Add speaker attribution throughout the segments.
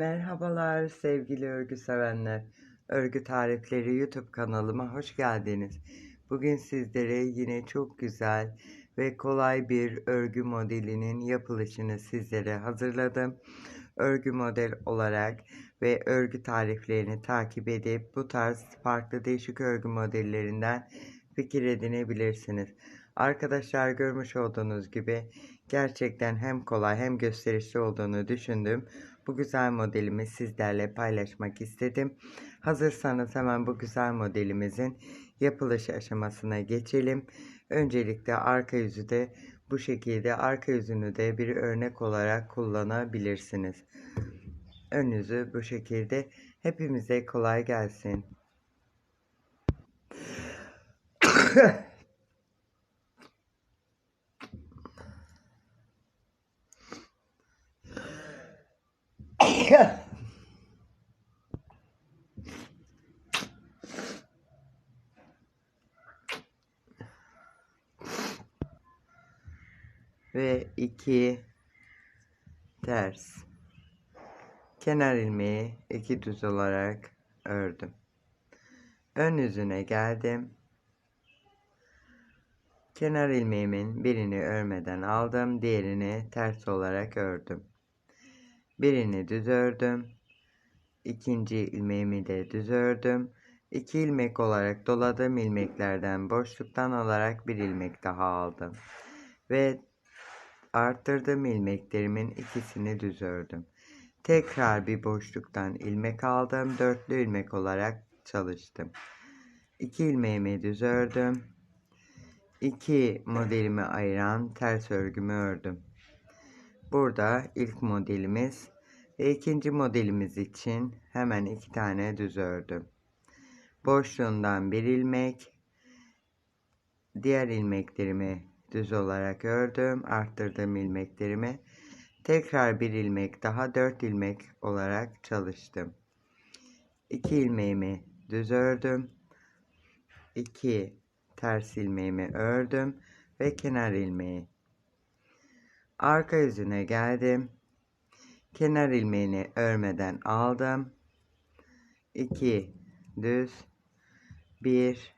Speaker 1: Merhabalar sevgili örgü sevenler. Örgü Tarifleri YouTube kanalıma hoş geldiniz. Bugün sizlere yine çok güzel ve kolay bir örgü modelinin yapılışını sizlere hazırladım. Örgü model olarak ve örgü tariflerini takip edip bu tarz farklı değişik örgü modellerinden fikir edinebilirsiniz. Arkadaşlar görmüş olduğunuz gibi gerçekten hem kolay hem gösterişli olduğunu düşündüm. Bu güzel modelimi sizlerle paylaşmak istedim. Hazırsanız hemen bu güzel modelimizin yapılış aşamasına geçelim. Öncelikle arka yüzü de bu şekilde arka yüzünü de bir örnek olarak kullanabilirsiniz. Ön yüzü bu şekilde. Hepimize kolay gelsin. ve iki ters. Kenar ilmeği iki düz olarak ördüm. Ön yüzüne geldim. Kenar ilmeğimin birini örmeden aldım diğerini ters olarak ördüm birini düz ördüm ikinci ilmeğimi de düz ördüm 2 ilmek olarak doladığım ilmeklerden boşluktan alarak bir ilmek daha aldım ve arttırdığım ilmeklerimin ikisini düz ördüm. Tekrar bir boşluktan ilmek aldım. Dörtlü ilmek olarak çalıştım. 2 ilmeğimi düz ördüm. 2 modelimi ayıran ters örgümü ördüm. Burada ilk modelimiz ve ikinci modelimiz için hemen iki tane düz ördüm. Boşluğundan bir ilmek, diğer ilmeklerimi düz olarak ördüm. Arttırdım ilmeklerimi. Tekrar bir ilmek daha dört ilmek olarak çalıştım. 2 ilmeğimi düz ördüm. 2 ters ilmeğimi ördüm ve kenar ilmeği. Arka yüzüne geldim. Kenar ilmeğini örmeden aldım. 2 düz 1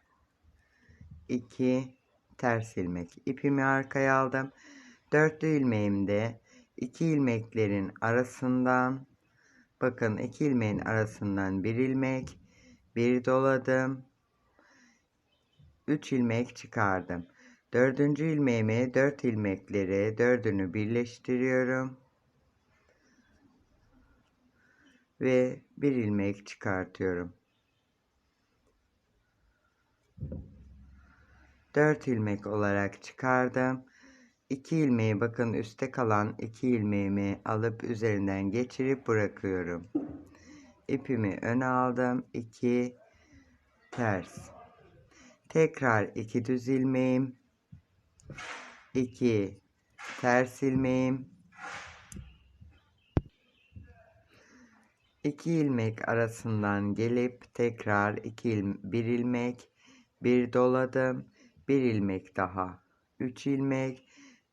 Speaker 1: 2 ters ilmek ipimi arkaya aldım. Dörtlü ilmeğimde iki ilmeklerin arasından bakın iki ilmeğin arasından bir ilmek bir doladım. Üç ilmek çıkardım. Dördüncü ilmeğimi dört ilmekleri dördünü birleştiriyorum. Ve bir ilmek çıkartıyorum. 4 ilmek olarak çıkardım. 2 ilmeği bakın üstte kalan 2 ilmeğimi alıp üzerinden geçirip bırakıyorum. İpimi öne aldım. 2 ters. Tekrar 2 düz ilmeğim. 2 ters ilmeğim. 2 ilmek arasından gelip tekrar 2 il, 1 ilmek bir doladım bir ilmek daha. 3 ilmek,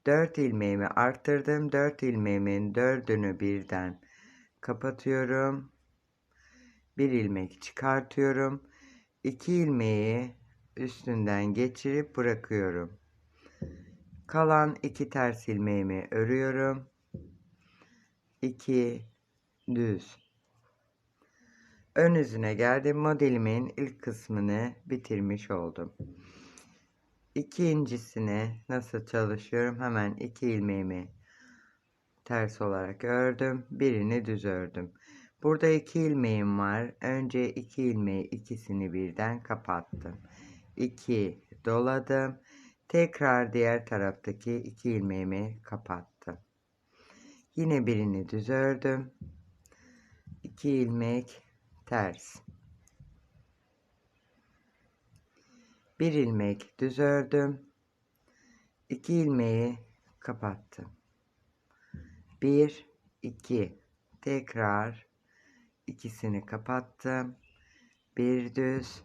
Speaker 1: 4 ilmeğimi arttırdım. 4 ilmeğimin dördünü birden kapatıyorum. Bir ilmek çıkartıyorum. 2 ilmeği üstünden geçirip bırakıyorum. Kalan iki ters ilmeğimi örüyorum. 2 düz. Ön yüzüne geldim. Modelimin ilk kısmını bitirmiş oldum. İkincisine nasıl çalışıyorum? Hemen iki ilmeğimi ters olarak ördüm. Birini düz ördüm. Burada iki ilmeğim var. Önce iki ilmeği ikisini birden kapattım. 2 doladım. Tekrar diğer taraftaki iki ilmeğimi kapattım. Yine birini düz ördüm. 2 ilmek ters. bir ilmek düz ördüm. 2 ilmeği kapattım. 1 2 tekrar ikisini kapattım. Bir düz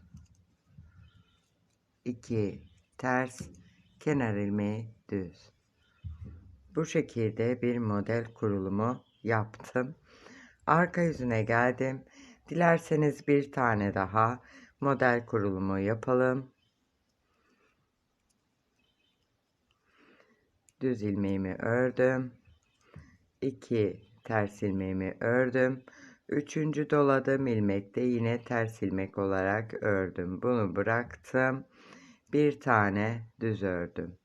Speaker 1: 2 ters kenar ilmeği düz. Bu şekilde bir model kurulumu yaptım. Arka yüzüne geldim. Dilerseniz bir tane daha model kurulumu yapalım. Düz ilmeğimi ördüm. 2 ters ilmeğimi ördüm. Üçüncü doladığım ilmekte yine ters ilmek olarak ördüm. Bunu bıraktım. Bir tane düz ördüm.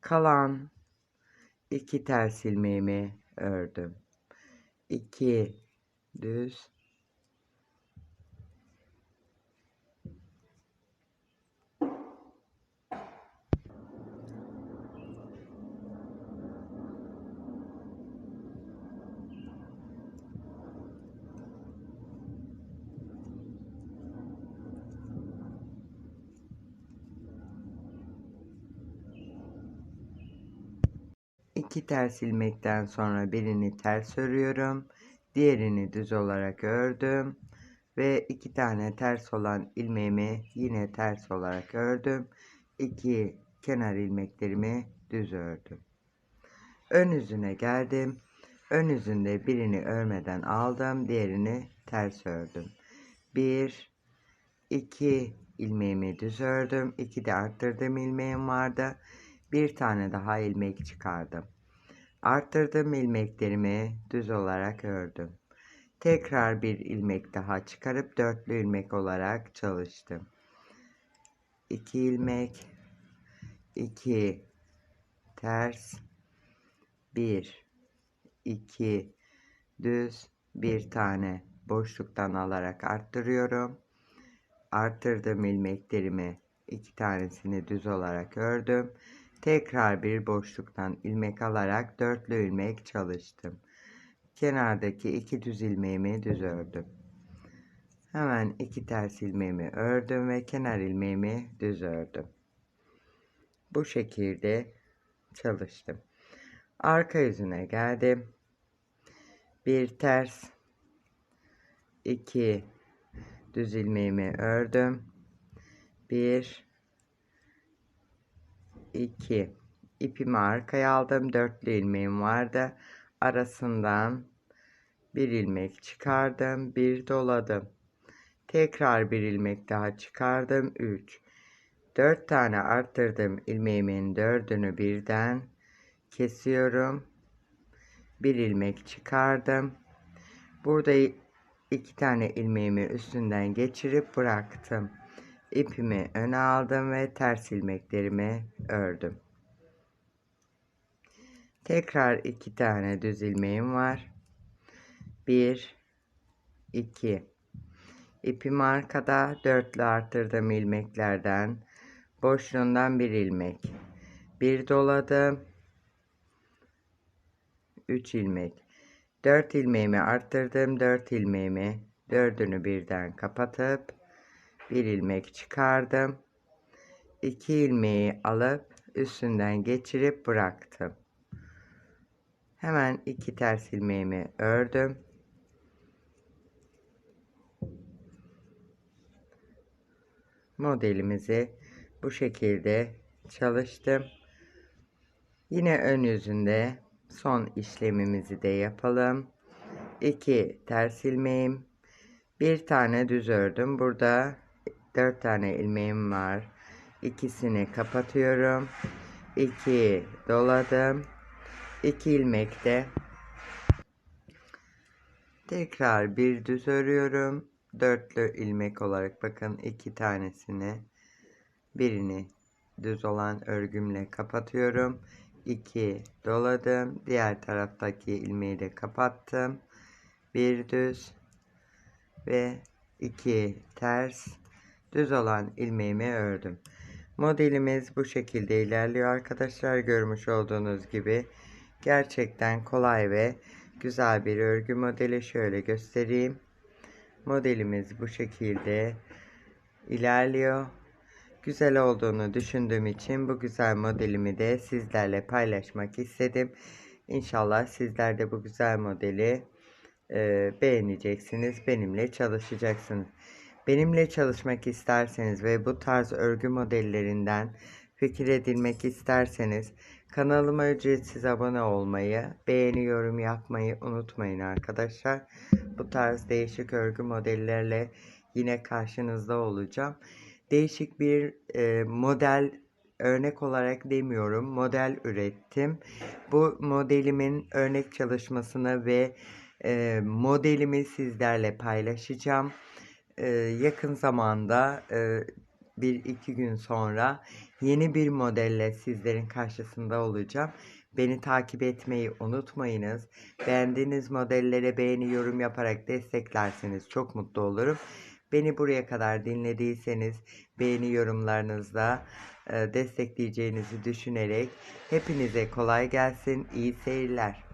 Speaker 1: Kalan iki ters ilmeğimi ördüm. 2 düz İki ters ilmekten sonra birini ters örüyorum. Diğerini düz olarak ördüm. Ve iki tane ters olan ilmeğimi yine ters olarak ördüm. İki kenar ilmeklerimi düz ördüm. Ön yüzüne geldim. Ön yüzünde birini örmeden aldım. Diğerini ters ördüm. Bir, iki ilmeğimi düz ördüm. İki de arttırdığım ilmeğim vardı. Bir tane daha ilmek çıkardım. Arttırdığım ilmeklerimi düz olarak ördüm. Tekrar bir ilmek daha çıkarıp dörtlü ilmek olarak çalıştım. 2 ilmek, 2 ters, 1, 2 düz, bir tane boşluktan alarak arttırıyorum. Arttırdığım ilmeklerimi iki tanesini düz olarak ördüm. Tekrar bir boşluktan ilmek alarak dörtlü ilmek çalıştım. Kenardaki iki düz ilmeğimi düz ördüm. Hemen iki ters ilmeğimi ördüm ve kenar ilmeğimi düz ördüm. Bu şekilde çalıştım. Arka yüzüne geldim. Bir ters, iki düz ilmeğimi ördüm. Bir, 2 ipimi arkaya aldım. Dörtlü ilmeğim vardı. Arasından bir ilmek çıkardım. Bir doladım. Tekrar bir ilmek daha çıkardım. 3 4 tane arttırdım ilmeğimin dördünü birden kesiyorum. Bir ilmek çıkardım. Burada iki tane ilmeğimi üstünden geçirip bıraktım ipimi öne aldım ve ters ilmeklerimi ördüm. Tekrar iki tane düz ilmeğim var. Bir, iki. İpim arkada dörtlü arttırdım ilmeklerden. Boşluğundan bir ilmek. Bir doladım. Üç ilmek. Dört ilmeğimi arttırdım. Dört ilmeğimi dördünü birden kapatıp bir ilmek çıkardım. İki ilmeği alıp üstünden geçirip bıraktım. Hemen iki ters ilmeğimi ördüm. Modelimizi bu şekilde çalıştım. Yine ön yüzünde son işlemimizi de yapalım. 2 ters ilmeğim, bir tane düz ördüm. Burada 4 tane ilmeğim var. İkisini kapatıyorum. 2 doladım. 2 ilmekte tekrar bir düz örüyorum. Dörtlü ilmek olarak bakın iki tanesini birini düz olan örgümle kapatıyorum. 2 doladım. Diğer taraftaki ilmeği de kapattım. Bir düz ve 2 ters düz olan ilmeğimi ördüm. Modelimiz bu şekilde ilerliyor arkadaşlar. Görmüş olduğunuz gibi gerçekten kolay ve güzel bir örgü modeli. Şöyle göstereyim. Modelimiz bu şekilde ilerliyor. Güzel olduğunu düşündüğüm için bu güzel modelimi de sizlerle paylaşmak istedim. İnşallah sizler de bu güzel modeli e, beğeneceksiniz. Benimle çalışacaksınız. Benimle çalışmak isterseniz ve bu tarz örgü modellerinden fikir edilmek isterseniz Kanalıma ücretsiz abone olmayı, beğeni yorum yapmayı unutmayın arkadaşlar. Bu tarz değişik örgü modellerle yine karşınızda olacağım. Değişik bir e, model örnek olarak demiyorum model ürettim. Bu modelimin örnek çalışmasını ve e, modelimi sizlerle paylaşacağım. E, yakın zamanda e, bir iki gün sonra yeni bir modelle sizlerin karşısında olacağım. Beni takip etmeyi unutmayınız. Beğendiğiniz modellere beğeni yorum yaparak desteklerseniz çok mutlu olurum. Beni buraya kadar dinlediyseniz beğeni yorumlarınızla e, destekleyeceğinizi düşünerek hepinize kolay gelsin, iyi seyirler.